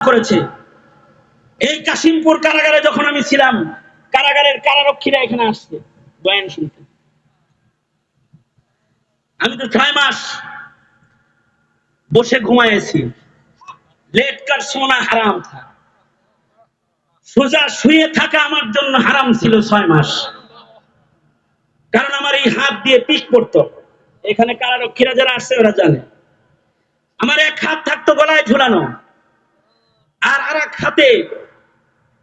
করেছে। এই কাশিমপুর কারাগারে যখন আমি ছিলাম, কারাগারের কারারক্ষীরা এখানে আসছে, বয়ান শুনতে। আমি তো ছয় মাস বসে ঘুমাইছি লেট কার সোনা হারাম থা। সোজা শুয়ে থাকা আমার জন্য হারাম ছিল ছয় মাস। কারণ আমার এই হাত দিয়ে পিক পড়তো। এখানে কারারক্ষীরা যারা আসছে, ওরা জানে। আমার এক হাত থাকতো গলায় ঝুলানো।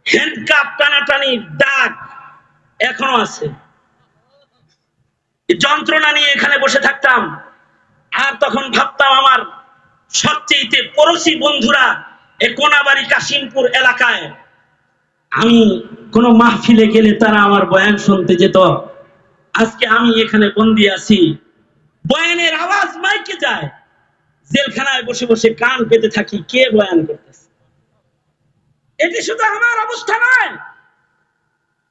হ্যান্ডকাপ টানাটানি এখনও আছে। যন্ত্রণা নিয়ে এখানে বসে থাকতাম। আর তখন ভাবতাম আমার সবচেয়ে বন্ধুরা কোনাবাড়ি কাশিমপুর এলাকায়। আমি কোন মাহফিলে গেলে তারা আমার বয়ান শুনতে যেত। আজকে আমি এখানে বন্দি আছি। বয়ানের আওয়াজ মাইকে যায়। জেলখানায় বসে বসে কান পেতে থাকি, কে বয়ান করতেছে? এটি শুধু আমার অবস্থা নয়।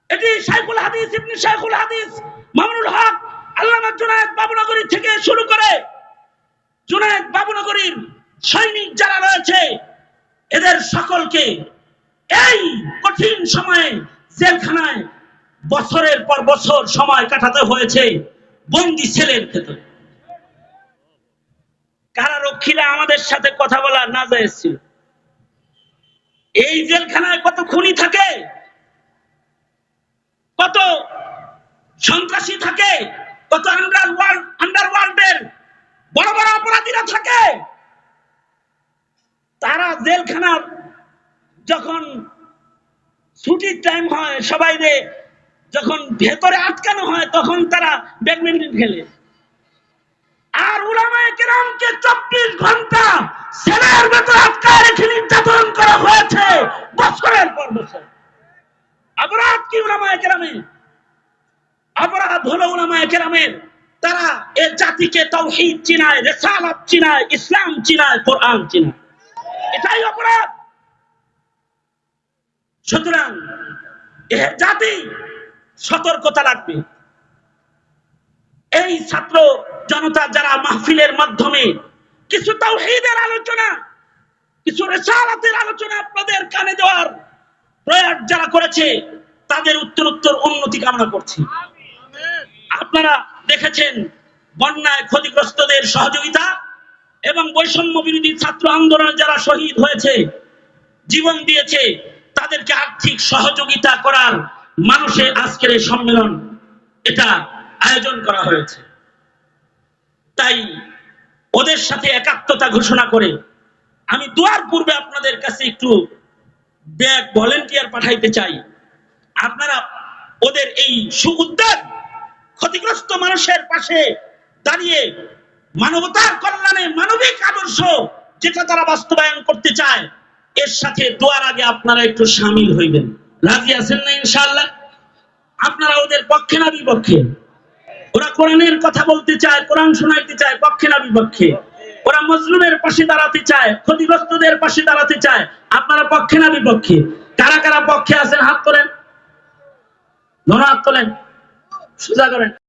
এটি শাইখুল হাদিস, ইবনে শাইখুল হাদিস, মামুনুল হক, আল্লামা জুনায়েদ বাবুনগরী থেকে শুরু করে জুনায়েদ বাবুনগরীর সৈনিক যারা রয়েছে, এদের সকলকে এই কঠিন সময়ে জেলখানায় বছরের পর বছর সময় কাটাতে হয়েছে বন্দি ছেলের ভেতরে কারারক্ষীরা আমাদের সাথে কথা বলা না যায় ছিল? এই জেলখানায় কত খুনি থাকে? কত সন্ত্রাসী থাকে? কত আন্ডার ওয়ার্ল্ড আন্ডারওয়ার্ল্ডের বড় বড় অপরাধীরা থাকে? তারা জেলখানার যখন ছুটির টাইম হয়, সবাই যখন ভেতরে আটকানো হয়, তখন তারা ব্যাডমিন্টন খেলে। আর উলামায়ে চব্বিশ ঘণ্টা সেলের ভেতরে রেখে নির্যাতন করা হয়েছে। বছরের পর বছর। অপরাধ কি অপরাধ হলো তারা এ জাতিকে তৌহিদ চিনায়, রেসালাত চিনায়, ইসলাম চিনায়, কোরআন চিনায়। এটাই অপরাধ। সুতরাং এ জাতি সতর্কতা লাগবে। এই ছাত্র জনতা যারা মাহফিলের মাধ্যমে কিছু তাওহীদের আলোচনা, কিছু রেসালাতের আলোচনা আপনাদের কানে দেওয়ার প্রয়াস যারা করেছে, তাদের উত্তর উত্তর উন্নতি কামনা করছি। আপনারা দেখেছেন বন্যায় ক্ষতিগ্রস্তদের সহযোগিতা এবং বৈষম্য বিরোধী ছাত্র আন্দোলনে যারা শহীদ হয়েছে, জীবন দিয়েছে, তাদেরকে আর্থিক সহযোগিতা করার মানুষের আজকের এই সম্মেলন, এটা আয়োজন করা হয়েছে। তাই ওদের সাথে একাত্মতা ঘোষণা করে আমি দুয়ার পূর্বে আপনাদের কাছে একটু ব্যাগ ভলেন্টিয়ার পাঠাইতে চাই। আপনারা ওদের এই সুউদ্যোগ ক্ষতিগ্রস্ত মানুষের পাশে দাঁড়িয়ে মানবতার কল্যাণে মানবিক আদর্শ যেটা তারা বাস্তবায়ন করতে চায়, এর সাথে দোয়ার আগে আপনারা একটু সামিল হইবেন। রাজি আছেন না ইনশাআল্লাহ? আপনারা ওদের পক্ষে না বিপক্ষে? ওরা কোরআনের কথা বলতে চায়, কোরআন শোনাইতে চায়, পক্ষে না বিপক্ষে। ওরা মজলুমের পাশে দাঁড়াতে চায়, ক্ষতিগ্রস্তদের পাশে দাঁড়াতে চায়, আপনারা পক্ষে না বিপক্ষে? কারা কারা পক্ষে আছেন? হাত করেন ধন্যবাদ হাত সোজা করেন।